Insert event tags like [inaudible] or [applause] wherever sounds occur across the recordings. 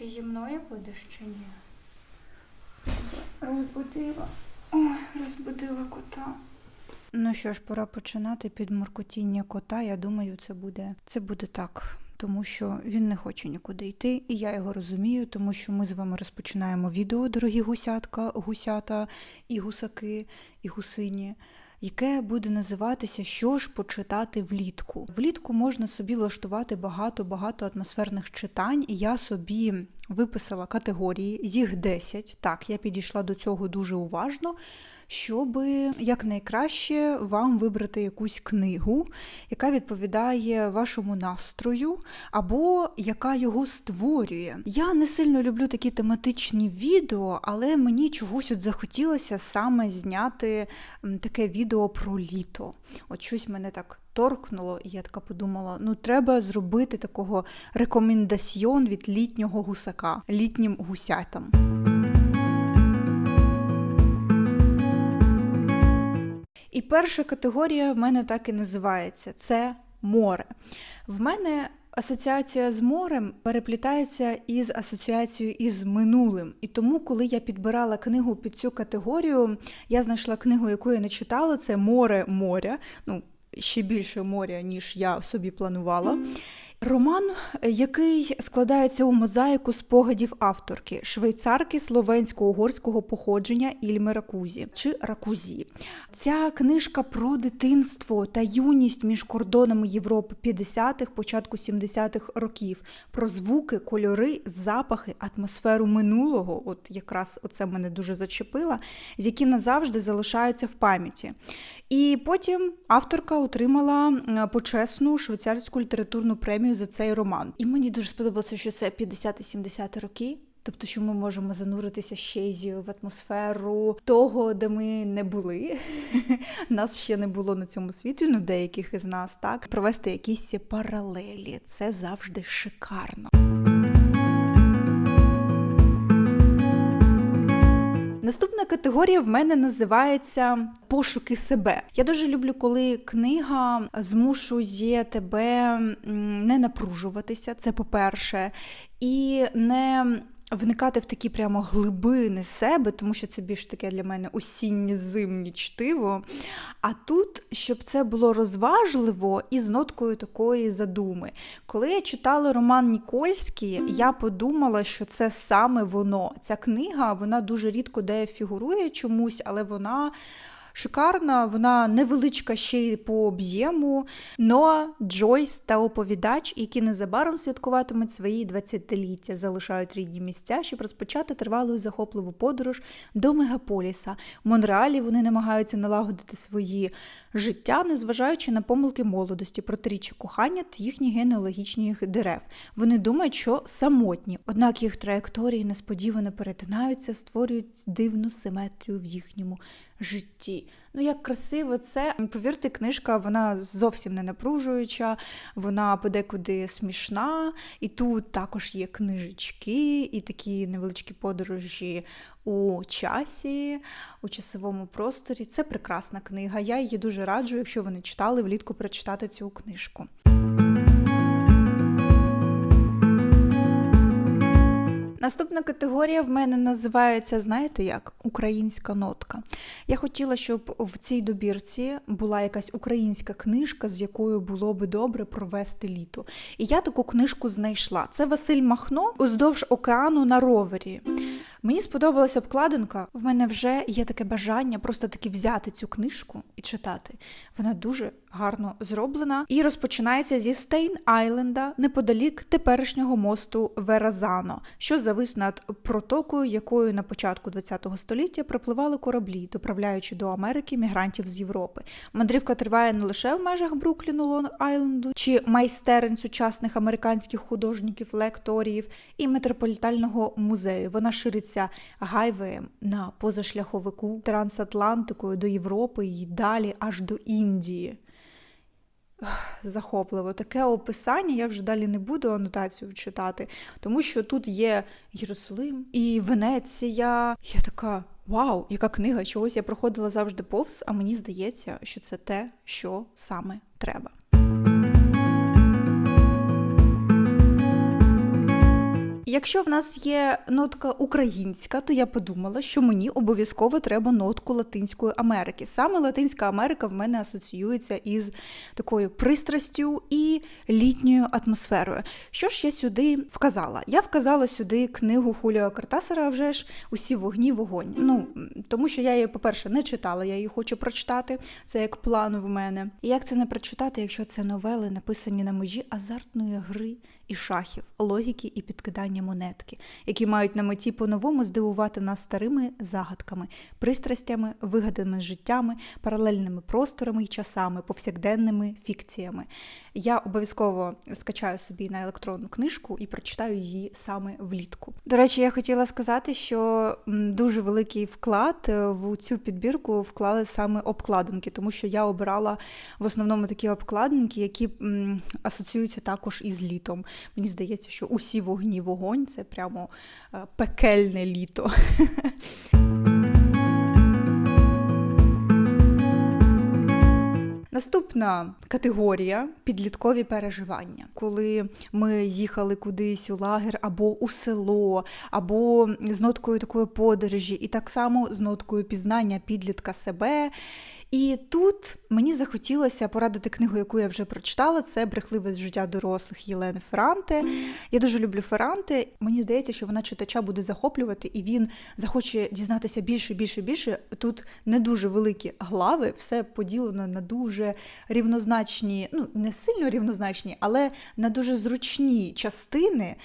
Ти зі мною будеш чи ні? Розбудила. Ой, розбудила кота. Ну що ж, пора починати під муркотіння кота. Я думаю, це буде, це буде так. Тому що він не хоче нікуди йти, і я його розумію, тому що ми з вами розпочинаємо відео, дорогі гусятка, гусята і гусаки, і гусині, яке буде називатися Що ж почитати влітку. Влітку можна собі влаштувати багато-багато атмосферних читань, і я собі виписала категорії, їх 10. Так, я підійшла до цього дуже уважно, щоб якнайкраще вам вибрати якусь книгу, яка відповідає вашому настрою, або яка його створює. Я не сильно люблю такі тематичні відео, але мені чогось от захотілося саме зняти таке відео про літо. От щось мене так торкнуло, і я така подумала: ну треба зробити такого рекомендаціон від літнього гусака, літнім гусятам. І перша категорія в мене так і називається це море. В мене асоціація з морем переплітається із асоціацією із минулим. І тому, коли я підбирала книгу під цю категорію, я знайшла книгу, яку я не читала, це Море моря. Ну, ще більше моря, ніж я собі планувала. Роман, який складається у мозаїку спогадів авторки, швейцарки словенсько-угорського походження Ільми Ракузі чи Ракузі. Ця книжка про дитинство та юність між кордонами Європи 50-х, початку 70-х років, про звуки, кольори, запахи, атмосферу минулого. От якраз оце мене дуже зачепило, які назавжди залишаються в пам'яті. І потім авторка отримала почесну швейцарську літературну премію за цей роман. І мені дуже сподобалося, що це 50-70 роки. Тобто, що ми можемо зануритися ще й в атмосферу того, де ми не були. [laughs] Нас ще не було на цьому світі, ну деяких із нас так. Провести якісь паралелі. Це завжди шикарно. Наступна категорія в мене називається пошуки себе. Я дуже люблю, коли книга змушує тебе не напружуватися. Це по-перше, і не вникати в такі прямо глибини себе, тому що це більш таке для мене осіннє зимнє чтиво. А тут, щоб це було розважливо і з ноткою такої задуми. Коли я читала роман Нікольський, я подумала, що це саме воно. Ця книга вона дуже рідко де фігурує чомусь, але вона. Шикарна, вона невеличка ще й по об'єму. Ноа, Джойс та оповідач, які незабаром святкуватимуть свої 20-ліття, залишають рідні місця, щоб розпочати тривалу і захопливу подорож до мегаполіса. В Монреалі вони намагаються налагодити свої життя, незважаючи на помилки молодості, протиріччя кохання та їхні генеалогічні дерев. Вони думають, що самотні, однак їх траєкторії несподівано перетинаються, створюють дивну симетрію в їхньому житті. Ну, як красиво це. Повірте, книжка вона зовсім не напружуюча, вона подекуди смішна, і тут також є книжечки, і такі невеличкі подорожі у часі, у часовому просторі. Це прекрасна книга. Я її дуже раджу, якщо ви не читали, влітку прочитати цю книжку. Наступна категорія в мене називається, знаєте як? Українська нотка. Я хотіла, щоб в цій добірці була якась українська книжка, з якою було би добре провести літо. І я таку книжку знайшла. Це Василь Махно уздовж океану на ровері. Мені сподобалася обкладинка. В мене вже є таке бажання просто таки взяти цю книжку і читати. Вона дуже гарно зроблена і розпочинається зі Стейн Айленда неподалік теперішнього мосту Веразано, що завис над протокою, якою на початку ХХ століття пропливали кораблі, доправляючи до Америки мігрантів з Європи. Мандрівка триває не лише в межах Брукліну, Лонг-Айленду чи майстерень сучасних американських художників, лекторіїв і метрополітального музею. Вона шириться гайвеєм на позашляховику трансатлантикою до Європи і далі аж до Індії. Захопливо. Таке описання я вже далі не буду анотацію читати, тому що тут є Єрусалим і Венеція. Я така. Вау, яка книга! Чогось я проходила завжди повз, а мені здається, що це те, що саме треба. Якщо в нас є нотка українська, то я подумала, що мені обов'язково треба нотку Латинської Америки. Саме Латинська Америка в мене асоціюється із такою пристрастю і літньою атмосферою. Що ж я сюди вказала? Я вказала сюди книгу Хуліо Картасара, вже ж усі вогні, вогонь. Ну тому що я її, по-перше, не читала, я її хочу прочитати. Це як план в мене. І як це не прочитати, якщо це новели, написані на межі азартної гри і шахів, логіки і підкидання монетки, які мають на меті по-новому здивувати нас старими загадками, пристрастями, вигаданими життями, паралельними просторами і часами, повсякденними фікціями. Я обов'язково скачаю собі на електронну книжку і прочитаю її саме влітку. До речі, я хотіла сказати, що дуже великий вклад е, в цю підбірку вклали саме обкладинки, тому що я обирала в основному такі обкладинки, які асоціюються також із літом. Мені здається, що усі вогні вогонь це прямо е, пекельне літо. [laughs] Наступна категорія підліткові переживання, коли ми їхали кудись у лагер або у село, або з ноткою такої подорожі, і так само з ноткою пізнання підлітка себе. І тут мені захотілося порадити книгу, яку я вже прочитала. Це брехливе життя дорослих Єлени Ферранте. Я дуже люблю Ферранте. Мені здається, що вона читача буде захоплювати, і він захоче дізнатися більше, більше, більше. Тут не дуже великі глави, все поділено на дуже рівнозначні, ну не сильно рівнозначні, але на дуже зручні частини.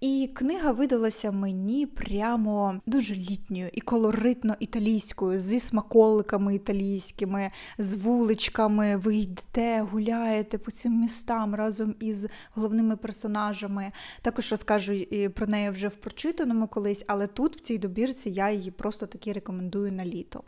І книга видалася мені прямо дуже літньою і колоритно італійською, зі смаколиками італійськими, з вуличками. Ви йдете, гуляєте по цим містам разом із головними персонажами. Також розкажу про неї вже в прочитаному колись, але тут, в цій добірці, я її просто таки рекомендую на літо.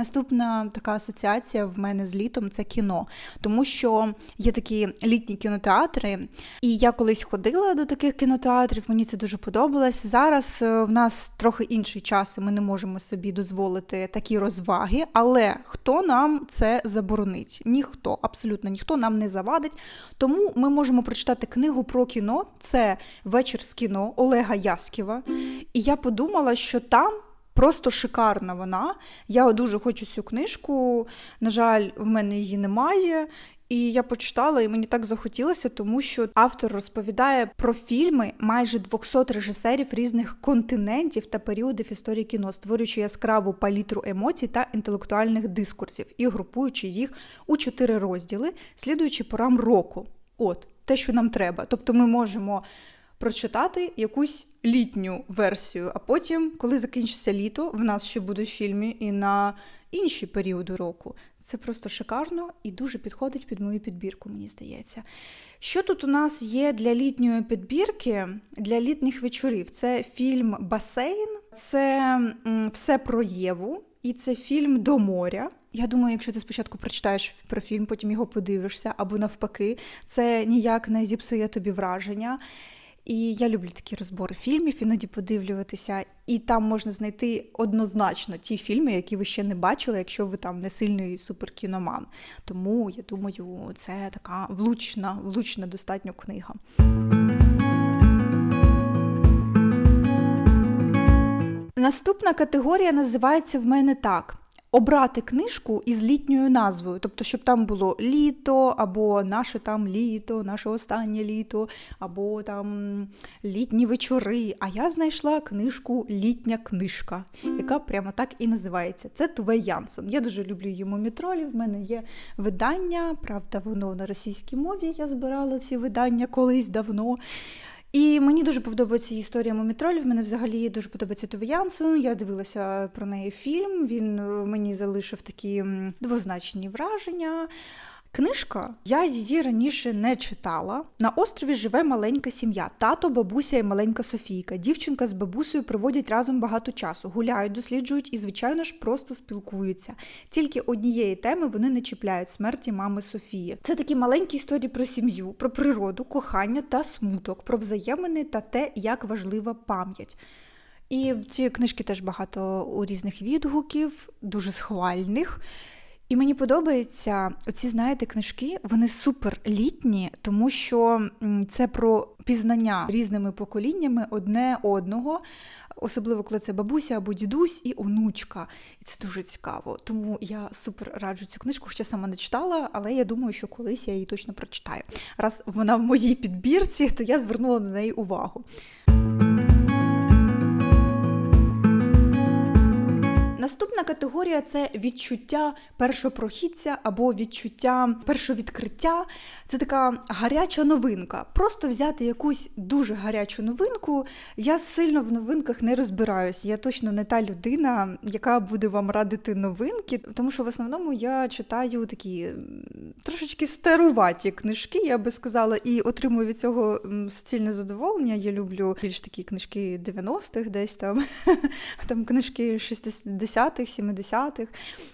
Наступна така асоціація в мене з літом це кіно, тому що є такі літні кінотеатри, і я колись ходила до таких кінотеатрів, мені це дуже подобалось. Зараз е, в нас трохи інший час, і ми не можемо собі дозволити такі розваги. Але хто нам це заборонить? Ніхто, абсолютно ніхто нам не завадить. Тому ми можемо прочитати книгу про кіно. Це вечір з кіно Олега Ясківа. І я подумала, що там. Просто шикарна вона. Я дуже хочу цю книжку. На жаль, в мене її немає. І я почитала, і мені так захотілося, тому що автор розповідає про фільми майже 200 режисерів різних континентів та періодів історії кіно, створюючи яскраву палітру емоцій та інтелектуальних дискурсів і групуючи їх у чотири розділи, слідуючи порам року. От те, що нам треба. Тобто, ми можемо прочитати якусь літню версію, а потім, коли закінчиться літо, в нас ще будуть фільми і на інші періоди року. Це просто шикарно і дуже підходить під мою підбірку, мені здається. Що тут у нас є для літньої підбірки, для літніх вечорів? Це фільм Басейн, це все про Єву, і це фільм до моря. Я думаю, якщо ти спочатку прочитаєш про фільм, потім його подивишся, або навпаки, це ніяк не зіпсує тобі враження. І я люблю такі розбори фільмів, іноді подивлюватися, і там можна знайти однозначно ті фільми, які ви ще не бачили, якщо ви там не сильний суперкіноман. Тому я думаю, це така влучна, влучна достатньо книга. Наступна категорія називається в мене так: обрати книжку із літньою назвою, тобто, щоб там було літо, або наше там літо, наше останнє літо, або там літні вечори. А я знайшла книжку Літня книжка, яка прямо так і називається. Це Туве Янсон. Я дуже люблю йому мітролі. В мене є видання, правда, воно на російській мові. Я збирала ці видання колись давно. І мені дуже подобається історія мумітролів. Мене взагалі дуже подобається Тове Янсон. Я дивилася про неї фільм. Він е, мені залишив такі двозначні враження. Книжка, я її раніше не читала. На острові живе маленька сім'я, тато, бабуся і маленька Софійка. Дівчинка з бабусею проводять разом багато часу, гуляють, досліджують і, звичайно ж, просто спілкуються. Тільки однієї теми вони не чіпляють смерті мами Софії. Це такі маленькі історії про сім'ю, про природу, кохання та смуток, про взаємини та те, як важлива пам'ять. І в ці книжки теж багато різних відгуків, дуже схвальних. І мені подобається оці, знаєте, книжки, вони супер літні, тому що це про пізнання різними поколіннями одне одного, особливо коли це бабуся або дідусь і онучка. І це дуже цікаво. Тому я супер раджу цю книжку, ще сама не читала, але я думаю, що колись я її точно прочитаю. Раз вона в моїй підбірці, то я звернула на неї увагу. Наступна категорія це відчуття першопрохідця або відчуття першовідкриття. Це така гаряча новинка. Просто взяти якусь дуже гарячу новинку. Я сильно в новинках не розбираюсь. Я точно не та людина, яка буде вам радити новинки, тому що в основному я читаю такі трошечки старуваті книжки, я би сказала, і отримую від цього суцільне задоволення. Я люблю більш такі книжки 90-х, десь там, [laughs] там книжки 60-х, 70-х.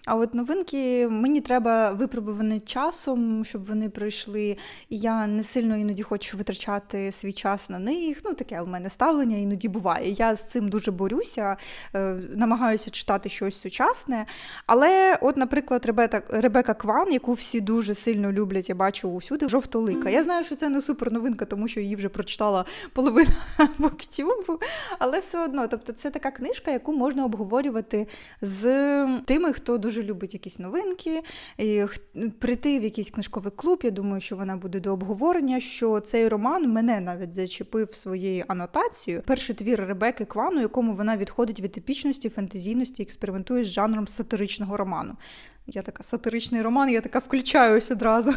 А от новинки мені треба випробувані часом, щоб вони пройшли. І я не сильно іноді хочу витрачати свій час на них. Ну, таке у мене ставлення іноді буває. Я з цим дуже борюся, е, намагаюся читати щось сучасне. Але, от, наприклад, Ребека, Ребека Кван, яку всі дуже сильно люблять, я бачу усюди, жовтолика. Я знаю, що це не супер новинка, тому що її вже прочитала половина [laughs] буктюбу, але все одно, тобто, це така книжка, яку можна обговорювати з тими, хто дуже любить якісь новинки, і прийти в якийсь книжковий клуб. Я думаю, що вона буде до обговорення. Що цей роман мене навіть зачепив своєю анотацією. Перший твір Ребеки Квану, якому вона відходить від епічності, фентезійності, експериментує з жанром сатиричного роману. Я така сатиричний роман, я така включаюсь одразу.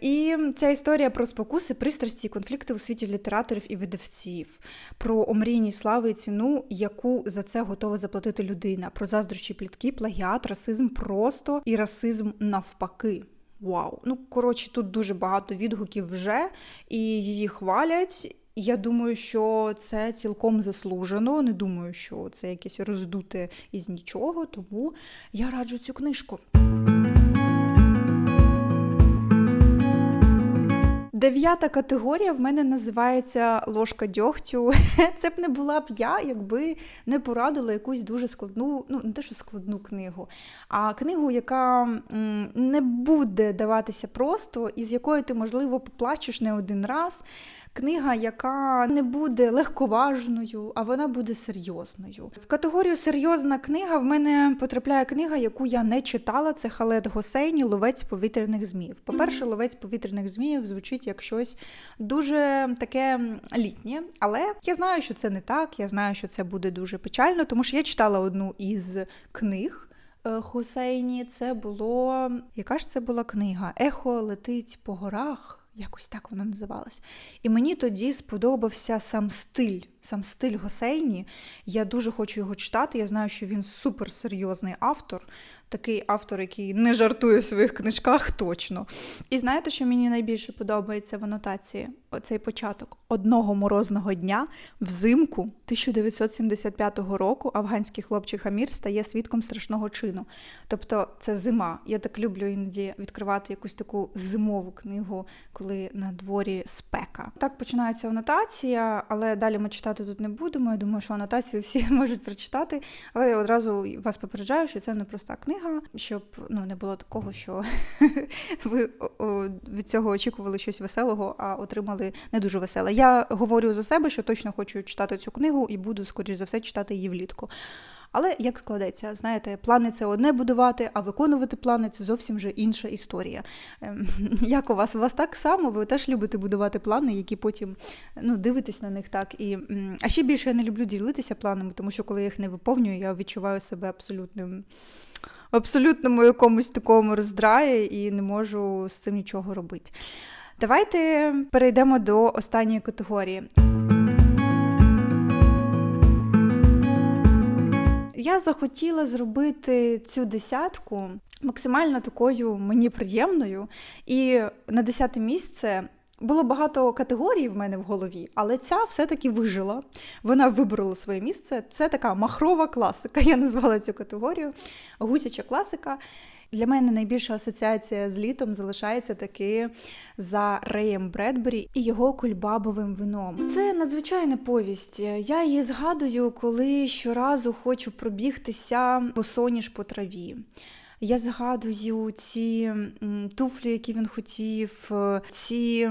І ця історія про спокуси, пристрасті, і конфлікти у світі літераторів і видавців, про омрійні слави і ціну, яку за це готова заплатити людина, про заздрощі плітки, плагіат, расизм просто і расизм навпаки. Вау! Ну коротше, тут дуже багато відгуків вже, і її хвалять. Я думаю, що це цілком заслужено. Не думаю, що це якесь роздуте із нічого, тому я раджу цю книжку. Дев'ята категорія в мене називається ложка дьогтю. [laughs] Це б не була б я, якби не порадила якусь дуже складну, ну не те, що складну книгу, а книгу, яка не буде даватися просто, і з якою ти, можливо, поплачеш не один раз. Книга, яка не буде легковажною, а вона буде серйозною. В категорію серйозна книга в мене потрапляє книга, яку я не читала. Це Халет Госейні Ловець повітряних зміїв. По-перше, ловець повітряних зміїв звучить як щось дуже таке літнє, але я знаю, що це не так. Я знаю, що це буде дуже печально, тому що я читала одну із книг. е, Хусейні, це було. Яка ж це була книга? Ехо летить по горах. Якось так вона називалась. І мені тоді сподобався сам стиль, сам стиль Госейні. Я дуже хочу його читати. Я знаю, що він суперсерйозний автор, такий автор, який не жартує в своїх книжках точно. І знаєте, що мені найбільше подобається в анотації? Оцей початок одного морозного дня взимку 1975 року афганський хлопчик Амір стає свідком страшного чину. Тобто це зима. Я так люблю іноді відкривати якусь таку зимову книгу, коли на дворі спека. Так починається анотація, але далі ми читати тут не будемо. Я думаю, що анотацію всі [laughs] можуть прочитати. Але я одразу вас попереджаю, що це не проста книга, щоб ну не було такого, що [laughs] ви від цього очікували щось веселого, а отримали не дуже веселе. Я говорю за себе, що точно хочу читати цю книгу і буду, скоріш за все, читати її влітку. Але як складеться, знаєте, плани це одне будувати, а виконувати плани це зовсім вже інша історія. Ем, [laughs] Як у вас? У вас так само, ви теж любите будувати плани, які потім ну, дивитесь на них так. І, а ще більше я не люблю ділитися планами, тому що коли я їх не виповнюю, я відчуваю себе абсолютним. Абсолютному якомусь такому роздраї і не можу з цим нічого робити. Давайте перейдемо до останньої категорії. Я захотіла зробити цю десятку максимально такою мені приємною. І на десяте місце було багато категорій в мене в голові, але ця все-таки вижила. Вона виборола своє місце. Це така махрова класика. [laughs] Я назвала цю категорію гусяча класика. Для мене найбільша асоціація з літом залишається таки за Реєм Бредбері і його кульбабовим вином. Це надзвичайна повість. Я її згадую, коли щоразу хочу пробігтися босоніж по траві. Я згадую ці туфлі, які він хотів, е, ці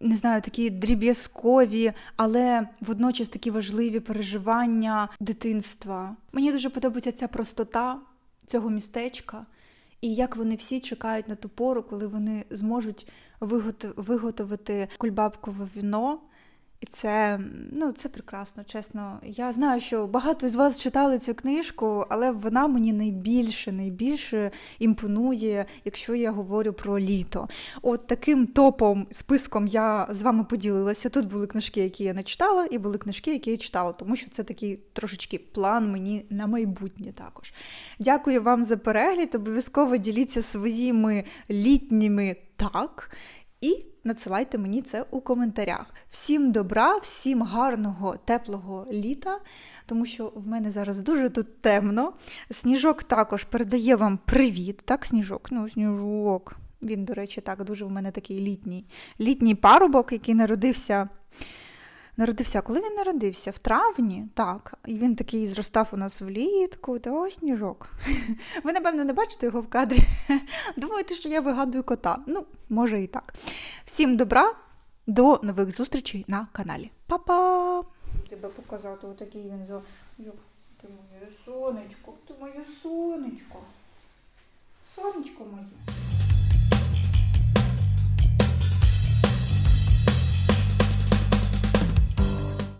не знаю, такі дріб'язкові, але водночас такі важливі переживання дитинства. Мені дуже подобається ця простота цього містечка, і як вони всі чекають на ту пору, коли вони зможуть вигот- виготовити кульбабкове віно. І це, ну, це прекрасно, чесно. Я знаю, що багато з вас читали цю книжку, але вона мені найбільше, найбільше імпонує, якщо я говорю про літо. От таким топом, списком я з вами поділилася. Тут були книжки, які я не читала, і були книжки, які я читала, тому що це такий трошечки план мені на майбутнє також. Дякую вам за перегляд. Обов'язково діліться своїми літніми так. І надсилайте мені це у коментарях. Всім добра, всім гарного, теплого літа, тому що в мене зараз дуже тут темно. Сніжок також передає вам привіт. Так, сніжок? Ну, сніжок. Він, до речі, так, дуже в мене такий літній. Літній парубок, який народився. Народився, коли він народився? В травні, так. І він такий зростав у нас влітку. Та ось сніжок. [laughs] Ви, напевно, не бачите його в кадрі. [laughs] Думаєте, що я вигадую кота. Ну, може і так. Всім добра, до нових зустрічей на каналі. Па-па! Тебе показати, отакий він за. Ти моє сонечко, ти моє сонечко.